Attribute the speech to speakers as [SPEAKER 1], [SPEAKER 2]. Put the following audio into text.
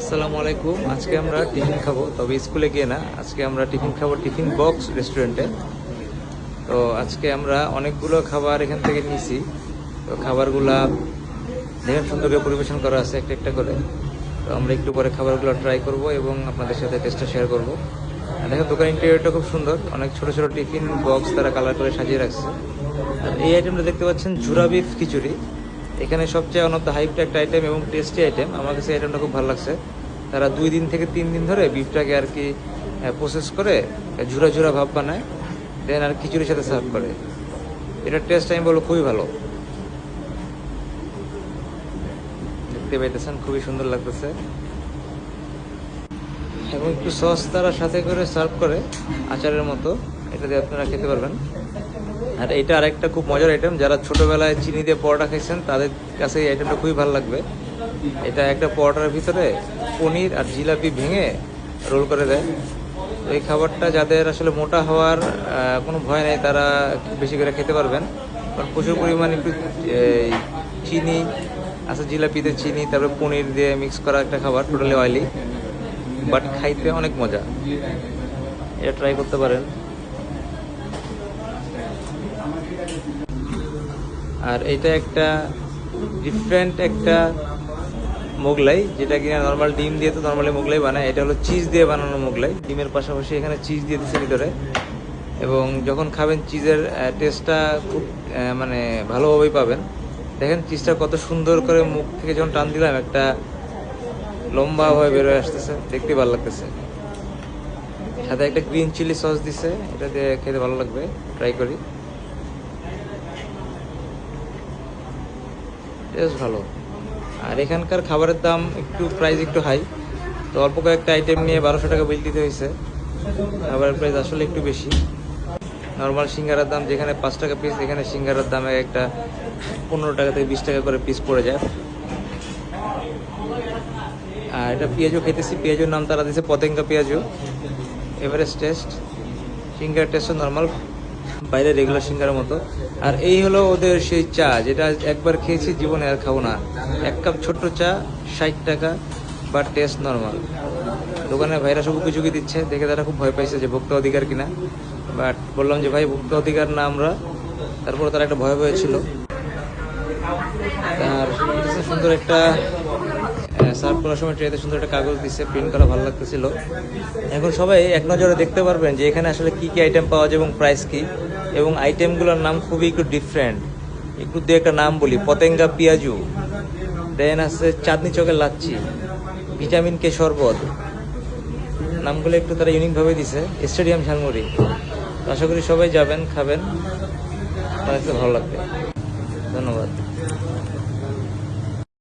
[SPEAKER 1] আসসালামু আলাইকুম। আজকে আমরা টিফিন খাব, তবে স্কুলে গিয়ে না, আজকে আমরা টিফিন খাব টিফিন বক্স রেস্টুরেন্টে। তো আজকে আমরা অনেকগুলো খাবার এখান থেকে নিয়েছি। তো খাবারগুলা দেখেন সুন্দর করে পরিবেশন করা আছে একটা একটা করে। তো আমরা একটু পরে খাবারগুলো ট্রাই করব এবং আপনাদের সাথে টেস্টটা শেয়ার করব। দেখেন দোকান ইন্টেরিয়রটা খুব সুন্দর। অনেক ছোট ছোট টিফিন বক্স তারা কালার করে সাজিয়ে রাখছে। আর এই আইটেমটা দেখতে পাচ্ছেন, ঝুরা বিফ খিচুড়ি। এখানে সবচেয়ে অনত হাইপটা একটা আইটেম এবং টেস্টি আইটেম আমার কাছে আইটেমটা খুব ভালো লাগছে। তারা দুই দিন থেকে তিন দিন ধরে বিফটাকে আর কি প্রসেস করে ঝুরা ঝুরা ভাব বানায়। দেন আর খিচুড়ির সাথে সার্ভ করে। এটার টেস্ট আমি বলব খুবই ভালো। দেখতে পাইতেছেন, খুবই সুন্দর লাগতেছে। এবং একটু সস তারা সাথে করে সার্ভ করে আচারের মতো। এটা দিয়ে আপনারা খেতে পারবেন। আর এটা আরেকটা খুব মজার আইটেম যারা ছোটবেলায় চিনি দিয়ে পরোটা খেয়েছেন তাদের কাছে এই আইটেমটা খুবই ভালো লাগবে। এটা একটা পরোটার ভিতরে পনির আর জিলাপি ভেঙে রোল করে দেয়। এই খাবারটা যাদের আসলে মোটা হওয়ার কোনো ভয় নেই, তারা বেশি করে খেতে পারবেন। কারণ প্রচুর পরিমাণ একটু চিনি আচ্ছা জিলাপিতে চিনি, তারপরে পনির দিয়ে মিক্স করা একটা খাবার টোটালি অয়েলি বাট খাইতে অনেক মজা। এটা ট্রাই করতে পারেন। আর এটা একটা ডিফারেন্ট একটা মোগলাই, যেটা কিনা নর্মাল ডিম দিয়ে তো নর্মালি মোগলাই বানায়। এটা হলো চিজ দিয়ে বানানো মোগলাই। ডিমের পাশাপাশি এখানে চিজ দিয়ে দিচ্ছে ভিতরে। এবং যখন খাবেন চিজের টেস্টটা খুব মানে ভালোভাবেই পাবেন। দেখেন চিজটা কত সুন্দর করে মুখ থেকে যখন টান দিলাম, একটা লম্বা হয়ে বেরোয় আসতেছে। দেখতে ভালো লাগতেছে। সাথে একটা গ্রিন চিলি সস দিছে। এটা দিয়ে খেতে ভালো লাগবে। ট্রাই করি। টেস্ট ভালো। আর এখানকার খাবারের দাম একটু প্রাইস একটু হাই তো অল্প কয়েকটা আইটেম নিয়ে বারোশো টাকা বিল দিতে হয়েছে। খাবারের প্রাইস আসলে একটু বেশি। নর্মাল সিঙ্গারার দাম যেখানে পাঁচ টাকা পিস এখানে সিঙ্গারার দাম একটা পনেরো টাকা থেকে বিশ টাকা করে পিস পড়ে যায়। আর এটা পেঁয়াজও খেতেছি, পেঁয়াজের নাম তারা দিয়েছে পতেঙ্গা পেঁয়াজও। এভারেস্ট টেস্ট সিঙ্গার টেস্টও নর্মাল বাইরে রেগুলার সিঙ্গারের মতো। আর এই হলো ওদের সেই চা, যেটা একবার খেয়েছি জীবনে আর খাব না। এক কাপ ছোট্ট চা, ষাট টাকা, বা টেস্ট নর্মাল দোকানে ভাইরা সব উকি দিচ্ছে, দেখে তারা খুব ভয় পাইছে যে ভোক্তা অধিকার কিনা। বাট বললাম যে, ভাই, ভোক্তা অধিকার না আমরা। তারপরে তারা একটা ভয় ভয় ছিল আর সুন্দর একটা সার্ভ করার সময় ট্রেতে সুন্দর একটা কাগজ দিচ্ছে প্রিন্ট করা ভালো লাগতেছিল। এখন সবাই এক নজরে দেখতে পারবেন যে এখানে আসলে কি কি আইটেম পাওয়া যায় এবং প্রাইস কি। এবং আইটেমগুলোর নাম খুবই একটু ডিফারেন্ট একটু দু একটা নাম বলি, পতেঙ্গা পিয়াজু দেন আছে চাঁদনি চকের লাচ্ছি, ভিটামিন কে শরবত। নামগুলো একটু তারা ইউনিকভাবে দিছে, স্টেডিয়াম ঝালমুড়ি। আশা করি সবাই যাবেন, খাবেন। আমার ভালো লাগবে। ধন্যবাদ।